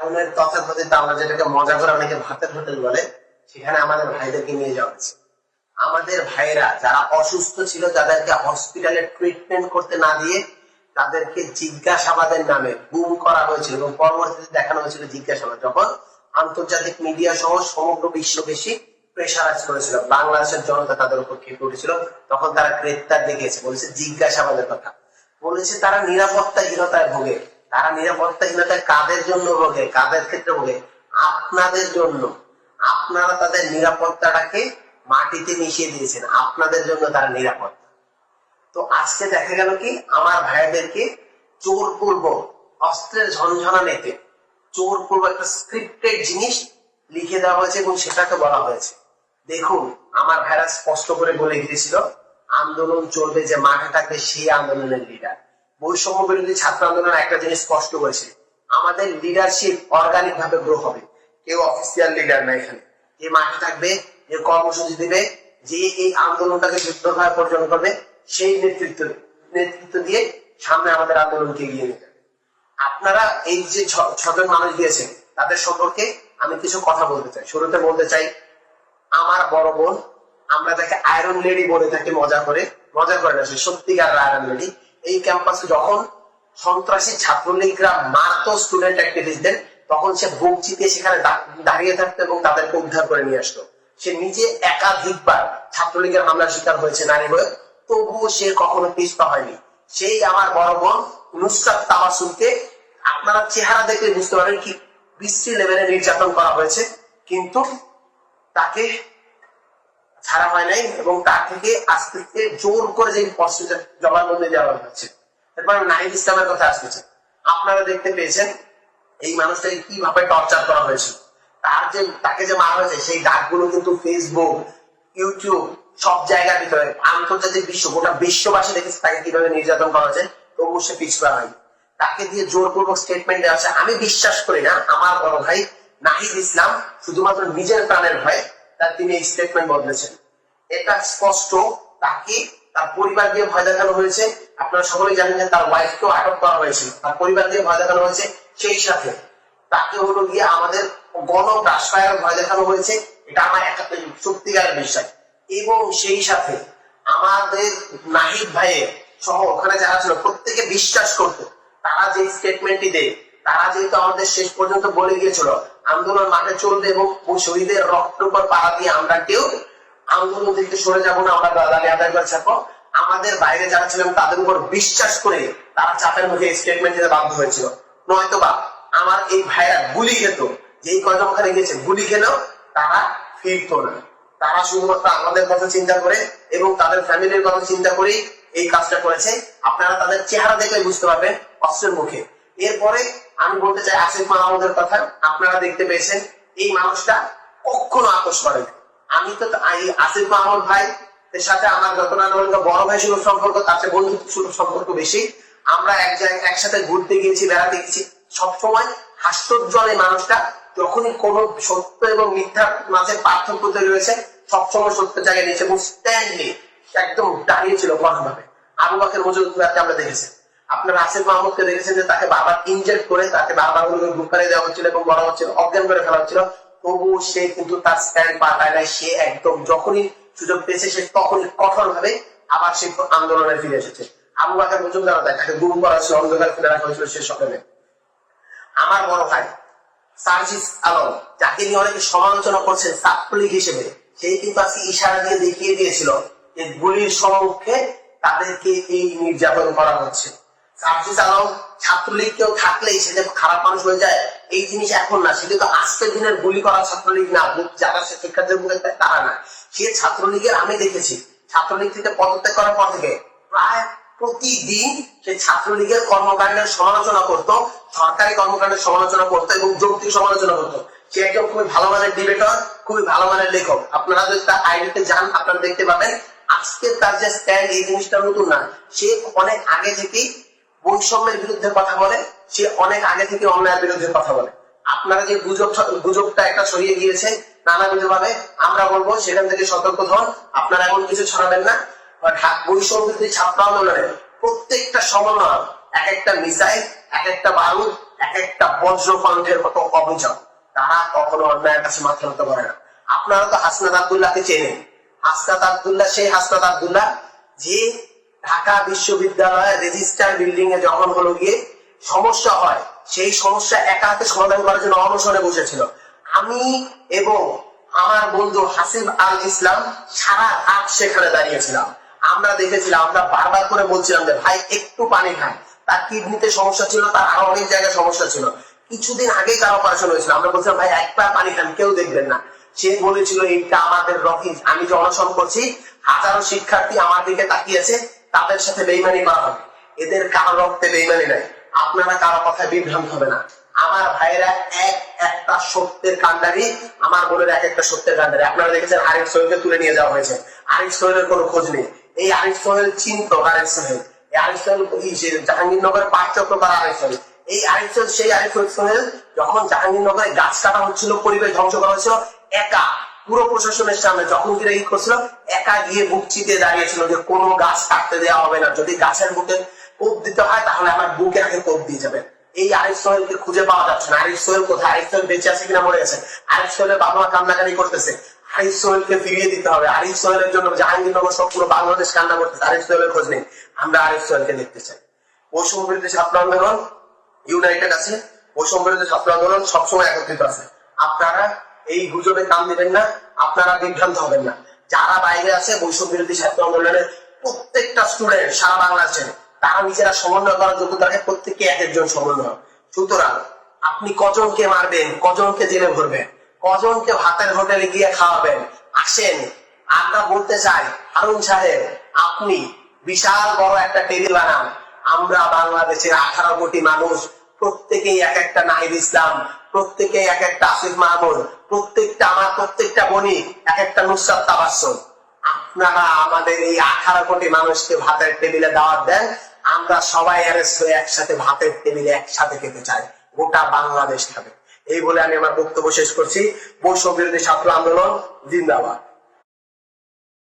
আমাদের আমরা যেটাকে মজা করে অনেকে ভাতের হোটেল বলে, সেখানে আমাদের ভাইদেরকে নিয়ে যাওয়া আমাদের ভাইরা যারা অসুস্থ ছিল হসপিটালে ট্রিটমেন্ট করতে না দিয়ে তাদেরকে জিজ্ঞাসাবাদের নামে গুম করা হয়েছিল এবং পরবর্তীতে দেখানো হয়েছিল জিজ্ঞাসাবাদ, যখন আন্তর্জাতিক মিডিয়া সহ সমগ্র বিশ্ব বেশি প্রেশারাইজ করেছিল বাংলাদেশের জনতা তাদের উপর খেপে উঠেছিল। তখন তারা গ্রেপ্তার দেখিয়েছে। বলেছে জিজ্ঞাসাবাদের কথা। বলেছে তারা নিরাপত্তাহীনতায় ভোগে। তারা নিরাপত্তাহীনতায় কাদের জন্য ভোগে, কাদের ক্ষেত্রে ভোগে? আপনাদের জন্য। আপনারা তাদের নিরাপত্তাটাকে মাটিতে মিশিয়ে দিয়েছেন। আপনাদের জন্য তারা নিরাপদ। তো আজকে দেখা গেল কি, আমার ভাইদেরকে চোর পূর্ব অস্ত্রের ঝনঝনা নেতে চোর পূর্ব একটা স্ক্রিপ্টেড জিনিস লিখে দেওয়া হয়েছে এবং সেটাকে বলা হয়েছে। দেখুন, আমার ভাইরা স্পষ্ট করে বলে গিয়েছিল আন্দোলন চলবে যে মাঠে থাকবে সেই আন্দোলনের লিডার বৈষম্য বিরোধী ছাত্র আন্দোলন একটা জিনিস স্পষ্ট করেছে। আমাদের লিডারশিপ অর্গানিক ভাবে গ্রো হবে। কেউ অফিসিয়াল লিডার না এখানে। যে মাঠে থাকবে, যে কর্মসূচি দিবে, যে এই আন্দোলনটাকে সুন্দরভাবে পরিচালনা করবে, সেই নেতৃত্ব নেতৃত্ব দিয়ে সামনে আমাদের আন্দোলনকে এগিয়ে যাবে আপনারা এই যে ছজন মানুষ দিয়েছেন, তাদের সম্পর্কে আমি কিছু কথা বলতে চাই। শুরুতে বলতে চাই, আমার বড় বোন, আমরা তাকে আয়রন লেডি বলে থাকি, মজা করে। মজা করে না, সে সত্যিকার আয়রন লেডি এই ক্যাম্পাসে যখন সন্ত্রাসী ছাত্রলীগরা মারতো স্টুডেন্ট অ্যাক্টিভিস্টদের তখন সে বুক চিতিয়ে সেখানে দাঁড়িয়ে থাকতো এবং তাদেরকে উদ্ধার করে নিয়ে আসতো। সে নিজে একাধিকবার ছাত্রলীগের হামলার শিকার হয়েছে নারী হয়ে তবুও সে কখনো পিছপা হয়নি। সেই আমার বড় বোন নুসরাত তাবাসুমকে আপনারা চেহারা দেখলে বুঝতে পারেন কি বিশ্রী লেভেলে নির্যাতন করা হয়েছে। কিন্তু তাকে ছাড়া হয় নাই এবং তার থেকে আস্তে আস্তে জোর করে যে প্রস্তুতি জবানবন্দি দেওয়া হচ্ছে এরপর নাহিদ ইসলামের কথা আসতেছে। আপনারা দেখতে পেয়েছেন এই মানুষটাকে কীভাবে টর্চার করা হয়েছিল। তার যে, তাকে যে মারা হয়েছে, সেই ডাকগুলো কিন্তু ফেসবুক ইউটিউব সব জায়গার ভিতরে, আন্তর্জাতিক বিশ্ব, গোটা বিশ্ববাসী দেখেছে তাকে কীভাবে নির্যাতন করা হয়েছে। তবু সে পিছপা হয়নি। তাকে দিয়ে জোরপূর্বক স্টেটমেন্ট দেওয়া হচ্ছে আমি বিশ্বাস করি না, আমার বড় ভাই নাহিদ ইসলাম শুধুমাত্র নিজের প্রাণের ভয়ে তার তিনি এই স্টেটমেন্ট বদলেছেন। এটা স্পষ্ট, তাকে তার পরিবার দিয়ে ভয় দেখানো হয়েছে। আপনারা সকলেই জানেন যে তার ওয়াইফকেও আটক করা হয়েছিল। তার পরিবার দিয়ে ভয় দেখানো হয়েছে। সেই সাথে তাকে হলো গিয়ে আমাদের গণ রাজফায়ার ভয় দেখানো হয়েছে। এটা আমার একটা সত্যিকারের বিশ্বাস। এবং সেই সাথে আমাদের নাহিদ ভাইয়ের সহ ওখানে যারা ছিল, প্রত্যেকে বিশ্বাস করতো। তারা যে স্টেটমেন্টটি দেয়, তারা যেহেতু আমাদের শেষ পর্যন্ত বলে গিয়েছিল আন্দোলন মাঠে চলবে এবং ওই শহীদের রক্তের উপর পাড়া দিয়ে আমরা কেউ আন্দোলন থেকে সরে যাব না, আমরা দাদাকে আদায় করে থাকব আমাদের বাইরে যারা ছিলেন তাদের উপর বিশ্বাস করে তারা চাপের মুখে স্টেটমেন্ট দিতে বাধ্য হয়েছিল। নয়তো বা আমার এই ভাইরা গুলি খেত, যেই কয়জন ওখানে গেছে গুলি খেলেও তারা ফিরতো না। তারা শুধুমাত্র আমাদের কথা চিন্তা করে এবং তাদের ফ্যামিলির কথা চিন্তা করেই এই কাজটা করেছে। আপনারা তাদের চেহারা দেখলে বুঝতে পারবেন অস্ত্রের মুখে। এরপরে আমি বলতে চাই আসিফ মাহমুদের কথা আপনারা দেখতে পেয়েছেন। এই মানুষটা কখনো আপোষ করেন। আমি তো আসিফ মাহমুদ ভাই এর সাথে আমার যত না বড় ভাই সুলভ সম্পর্ক, তার সাথে বন্ধুত্ব সুলভ সম্পর্ক বেশি। আমরা এক জায়গায় একসাথে ঘুরতে গিয়েছি, বেড়াতে গেছি সবসময় হাস্যোজ্জ্বল মানুষটা। যখনই কোন সত্য এবং মিথ্যার মাঝে পার্থক্য তৈরি হয়েছে, সবসময় সত্য জায়গায় নিয়েছে এবং স্ট্যান্ডলি একদম দাঁড়িয়ে ছিল ভাবে আবু বাকের মজুদারকে আমরা দেখেছি। আপনারা আসিফ মাহমুদকে দেখেছেন যে তাকে বারবার ইনজেক্ট করে তাকে বারবার গ্রুপ করে দেওয়া হচ্ছিল এবং বলা হচ্ছিল, অজ্ঞান করে ফেলা হচ্ছিল। তবুও সে কিন্তু তার স্ট্যান্ড পাল্টায় নাই, সে একদম যখনই সুযোগ পেয়েছে, সে তখনই কঠোর ভাবে আবার সে আন্দোলনে ফিরে এসেছে। আবু মজুমদার তাকে করা অন্ধকার রাখা হয়েছিল সে সকালে। আমার বড় ভাই সার্জিস আলম, যাকে নিয়ে অনেকে সমালোচনা করছেন ছাত্রলীগ হিসেবে সেই কিন্তু আজকে ইশারা দিয়ে দেখিয়ে দিয়েছিল যে গুলির সম্মুখে তাদেরকে এই নির্যাতন করা হচ্ছে। সার্জিস আলম ছাত্রলীগ কেউ থাকলেই সে যে খারাপ মানুষ হয়ে যায়, এই জিনিস এখন না। সে কিন্তু আজকের দিনের গুলি করা ছাত্রলীগ না যারা সে শিক্ষার্থীদের মুখে তারা না। সে ছাত্রলীগের আমি দেখেছি, ছাত্রলীগ থেকে পদত্যাগ করার পর থেকে প্রায় প্রতিদিন সে ছাত্রলীগের কর্মকাণ্ডের সমালোচনা করত, সরকারি কর্মকাণ্ডের সমালোচনা করতো এবং যৌক্তিক সমালোচনা করতো। সে একজন খুবই ভালো মানের ডিবেটর, খুবই ভালো মানের লেখক। আপনারা যদি তার আইডিতে যান, আপনারা দেখতে পাবেন আজকে তার যে স্ট্যান্ড এই জিনিসটা নতুন না। সে অনেক আগে থেকেই বৈষম্যের বিরুদ্ধে কথা বলে, সে অনেক আগে থেকে অন্যায়ের বিরুদ্ধে কথা বলে। আপনারা যে গুজব গুজবটা একটা ছড়িয়ে গিয়েছে নানাবিধ ভাবে আমরা বলব, সেখান থেকে সতর্ক হন আপনারা এমন কিছু ছড়াবেন না। বৈষম্য বিরোধী ছাত্র আন্দোলনের প্রত্যেকটা সমন্বয়, এক একটা মিসাইল, এক একটা বারুদ, এক একটা বজ্রকণ্ঠের মতো অভিযোগ। তারা কখনো অন্যায়ের কাছে মাথা নত করে না। আপনারা তো হাসনাত আবদুল্লাহকে চেনেন। হাসনাত আবদুল্লাহ সেই হাসনাত আবদুল্লাহ যে ঢাকা বিশ্ববিদ্যালয়ের রেজিস্টার বিল্ডিং এ যখন হলো গিয়ে সমস্যা হয়, সেই সমস্যা একা হাতে সমাধান করার জন্য অনশনে বসেছিল। আমি এবং আমার বন্ধু হাসিব আল ইসলাম সারা রাত সেখানে দাঁড়িয়েছিলাম। আমরা দেখেছিলাম, আমরা বারবার করে বলছিলাম যে, ভাই, একটু পানি খান। তার কিডনিতে সমস্যা ছিল, তার আরও অনেক জায়গায় সমস্যা ছিল। কিছুদিন আগেই তার অপারেশন হয়েছিল? আমরা বলছিলাম, ভাই, একবার পানি খান, কেউ দেখবেন না। সে বলেছিল, এইটা আমাদের রফিজ আমি যে অনশন করছি, হাজারো শিক্ষার্থী আমার দিকে তাকিয়েছে তাদের সাথে বেইমানি করা হবে। এদের কারও রক্তে বেইমানি নাই। আপনারা কারও কথায় বিভ্রান্ত হবে না। আমার ভাইরা এক একটা সত্যের কান্ডারি আমার বোনের এক একটা সত্যের কান্ডারি আপনারা দেখেছেন আরিফ সোহেলকে তুলে নিয়ে যাওয়া হয়েছে। আরিফ সোহেলের কোনো খোঁজ নেই। এই আরিফ সোহেল চিন্ত আরিফ সোহেল। এই আরিফ সোহেল জাহাঙ্গীরনগরের পাঁচ চক্রবার আরিফ সোহেল। এই আরিফ সোহেল, সেই আরিফ সোহেল যখন জাহাঙ্গীরনগরে গাছ কাটা হচ্ছিল, পরিবেশ ধ্বংস করা হয়েছিল, একা পুরো প্রশাসনের সামনে যখন গিয়ে ই করছিল একা গিয়ে বুক চিতে দাঁড়িয়েছিল যে কোনো গাছ কাটতে দেওয়া হবে না। যদি গাছের বুকে কোপ দিতে হয়, তাহলে আমার বুকে আগে কোপ দিয়ে যাবে। এই আরিফ সোহেলকে খুঁজে পাওয়া যাচ্ছে না। আরিফ সোহেল কোথায়? আরিফ সোহেল বেঁচে আছে কিনা মরে গেছে আরিফ সোহেলের বাবা মা কান্নাকানি করতেছে। আরিফ সোহেলকে ফিরিয়ে দিতে হবে। আরিফ সোহেলের জন্য জাহাঙ্গীরনগর সব পুরো বাংলাদেশ কান্না করতেছে। আরিফ সোহেলের খোঁজ নেই। আমরা আরিফ সোহেলকে দেখতে চাই। বৈষম্য বিরোধী ছাত্র আন্দোলন ইউনাইটেড আছে। বৈষম্য বিরোধী ছাত্র আন্দোলন সবসময় একত্রিত আছে। আপনারা এই গুজবে কান দিবেন না। আপনারা বিভ্রান্ত হবেন না। যারা বাইরে আছে বৈষম্য বিরোধী ছাত্র আন্দোলনের প্রত্যেকটা স্টুডেন্ট সারা বাংলাদেশে, তারা নিজেরা সমন্বয় করার যোগ্যতা রাখে প্রত্যেকে এক একজন সমন্বয় সুতরাং আপনি কজনকে মারবেন, কজনকে জেলে ভরবেন, কজনকে ভাতের হোটেলে গিয়ে খাওয়াবেন, আসেন, আমরা বলতে চাই, হারুন সাহেব, আপনি বিশাল বড় একটা টেবিল বানান। আমরা বাংলাদেশের আঠারো কোটি মানুষ, প্রত্যেকেই এক একটা নাহিদ ইসলাম, প্রত্যেকেই এক একটা আসিফ মাহমুদ প্রত্যেকটা আমার প্রত্যেকটা বনি এক একটা নুসরাত তাবাসসুম আপনারা আমাদের এই আঠারো কোটি মানুষকে ভাতের টেবিলে দাওয়াত দেন, আমরা সবাই অ্যারেস্ট হয়ে একসাথে ভাতের টেবিলে একসাথে খেতে চাই। গোটা বাংলাদেশ খাবে। এই বলে আমি আমার বক্তব্য শেষ করছি। বৈষম্য বিরোধী ছাত্র আন্দোলন, জিন্দাবাদ।